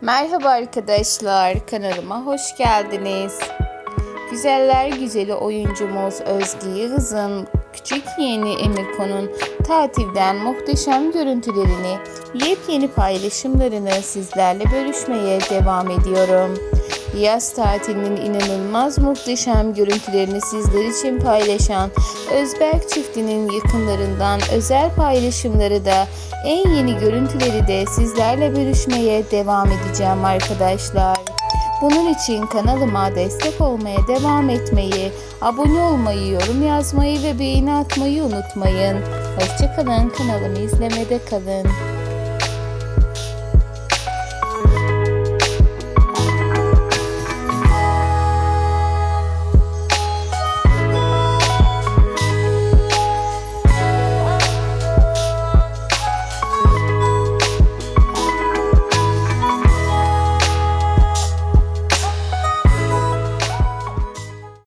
Merhaba arkadaşlar, kanalıma hoş geldiniz. Güzeller güzeli oyuncumuz Özge Yıldız'ın küçük yeğeni Emirko'nun tatilden muhteşem görüntülerini, yepyeni paylaşımlarını sizlerle bölüşmeye devam ediyorum. Yaz tatilinin inanılmaz muhteşem görüntülerini sizler için paylaşan Özberk çiftinin yakınlarından özel paylaşımları da en yeni görüntüleri de sizlerle bölüşmeye devam edeceğim arkadaşlar. Bunun için kanalıma destek olmaya devam etmeyi, abone olmayı, yorum yazmayı ve beğeni atmayı unutmayın. Hoşçakalın kanalımı izlemede kalın.